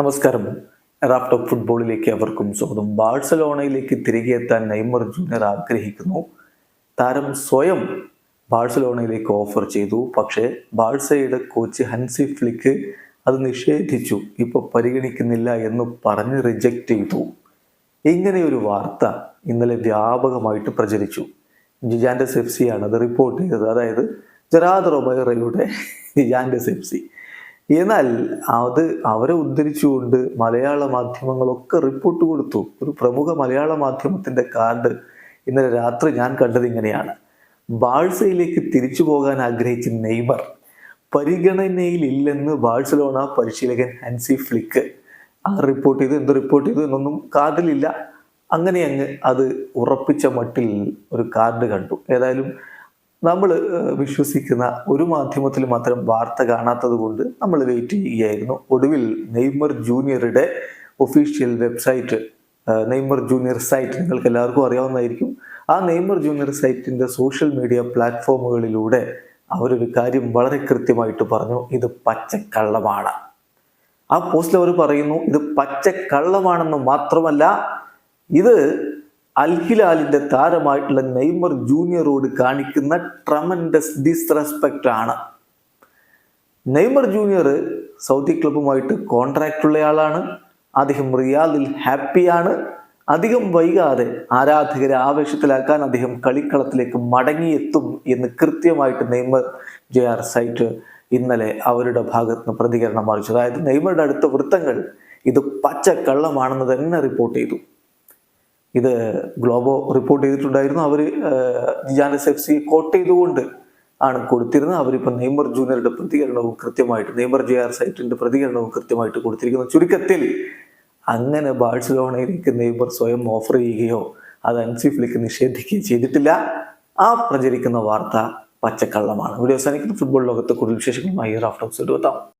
നമസ്കാരം. ഓഫ് ഫുട്ബോളിലേക്ക് അവർക്കും സ്വാഗതം. ബാഴ്സലോണയിലേക്ക് തിരികെ എത്താൻ നെയ്മർ ജൂനിയർ ആഗ്രഹിക്കുന്നു. താരം സ്വയം ബാഴ്സലോണയിലേക്ക് ഓഫർ ചെയ്തു. പക്ഷേ ബാഴ്സയുടെ കോച്ച് ഹൻസി ഫ്ലിക്ക് അത് നിഷേധിച്ചു. ഇപ്പോൾ പരിഗണിക്കുന്നില്ല എന്ന് പറഞ്ഞ് റിജക്റ്റ് ചെയ്തു. ഇങ്ങനെയൊരു വാർത്ത ഇന്നലെ വ്യാപകമായിട്ട് പ്രചരിച്ചു. ജിജാൻഡസ് എഫ് ആണ് അത് റിപ്പോർട്ട് ചെയ്തത്. അതായത് ജറാദ് റൊബൈറയുടെ ജിജാൻഡസ് എഫ് സി. എന്നാൽ അത് അവരെ ഉദ്ധരിച്ചുകൊണ്ട് മലയാള മാധ്യമങ്ങളൊക്കെ റിപ്പോർട്ട് കൊടുത്തു. ഒരു പ്രമുഖ മലയാള മാധ്യമത്തിന്റെ കാർഡ് ഇന്നലെ രാത്രി ഞാൻ കണ്ടത് ഇങ്ങനെയാണ്. ബാഴ്സയിലേക്ക് തിരിച്ചു പോകാൻ ആഗ്രഹിച്ച നെയ്മർ പരിഗണനയിലില്ലെന്ന് ബാഴ്സലോണ പരിശീലകൻ ഹൻസി ഫ്ലിക്ക്. ആ റിപ്പോർട്ട് ചെയ്തു എന്ത് റിപ്പോർട്ട് ചെയ്തു എന്നൊന്നും കാർഡിലില്ല. അങ്ങനെ അങ്ങ് അത് ഉറപ്പിച്ച മട്ടിൽ ഒരു കാർഡ് കണ്ടു. ഏതായാലും നമ്മൾ വിശ്വസിക്കുന്ന ഒരു മാധ്യമത്തിൽ മാത്രം വാർത്ത കാണാത്തത് കൊണ്ട് നമ്മൾ വെയിറ്റ് ചെയ്യുകയായിരുന്നു. ഒടുവിൽ Neymar ജൂനിയറുടെ official website Neymar junior site നിങ്ങൾക്ക് എല്ലാവർക്കും അറിയാവുന്നതായിരിക്കും. ആ നെയ്മർ ജൂനിയർ സൈറ്റിന്റെ സോഷ്യൽ മീഡിയ പ്ലാറ്റ്ഫോമുകളിലൂടെ അവരൊരു കാര്യം വളരെ കൃത്യമായിട്ട് പറഞ്ഞു. ഇത് പച്ചക്കള്ളമാണ്. ആ പോസ്റ്റിൽ അവർ പറയുന്നു ഇത് പച്ചക്കള്ളമാണെന്ന് മാത്രമല്ല ഇത് അൽഹിലാലിന്റെ താരമായിട്ടുള്ള നെയ്മർ ജൂനിയറോട് കാണിക്കുന്ന ട്രമൻഡസ് ഡിസ്റെസ്പെക്റ്റ് ആണ്. നെയ്മർ ജൂനിയർ സൗദി ക്ലബുമായിട്ട് കോൺട്രാക്റ്റ് ഉള്ളയാളാണ് അദ്ദേഹം റിയാദിൽ ഹാപ്പിയാണ് അധികം വൈകാതെ ആരാധകരെ ആവേശത്തിലാക്കാൻ അദ്ദേഹം കളിക്കളത്തിലേക്ക് മടങ്ങിയെത്തും എന്ന് കൃത്യമായിട്ട് നെയ്മർ ജെ ആർ സൈറ്റ് ഇന്നലെ അവരുടെ ഭാഗത്ത് നിന്ന് പ്രതികരണം അറിയിച്ചു. അതായത് നെയ്മറുടെ അടുത്ത വൃത്തങ്ങൾ ഇത് പച്ചക്കള്ളമാണെന്ന് തന്നെ റിപ്പോർട്ട് ചെയ്തു. ഇത് ഗ്ലോബോ റിപ്പോർട്ട് ചെയ്തിട്ടുണ്ടായിരുന്നു. അവർ ജിജാനസ് എഫ് സി കോട്ട് ചെയ്തുകൊണ്ട് ആണ് കൊടുത്തിരുന്നത്. അവരിപ്പോൾ നെയ്മർ ജൂനിയറുടെ പ്രതികരണവും കൃത്യമായിട്ട് നെയ്മർ ജെ ആർ സൈറ്റിന്റെ പ്രതികരണവും കൃത്യമായിട്ട് കൊടുത്തിരിക്കുന്നു. ചുരുക്കത്തിൽ അങ്ങനെ ബാഴ്സലോണയിലേക്ക് നെയ്മർ സ്വയം ഓഫർ ചെയ്യുകയോ അത് അൻസിഫിലേക്ക് നിഷേധിക്കുകയോ ചെയ്തിട്ടില്ല. ആ പ്രചരിക്കുന്ന വാർത്ത പച്ചക്കള്ളമാണ്. ഇവിടെ അവസാനിക്കുന്ന. ഫുട്ബോൾ ലോകത്തെ കൂടുതൽ വിശേഷങ്ങളുമായി റാഫ്റ്റോക്സ് എടുത്താം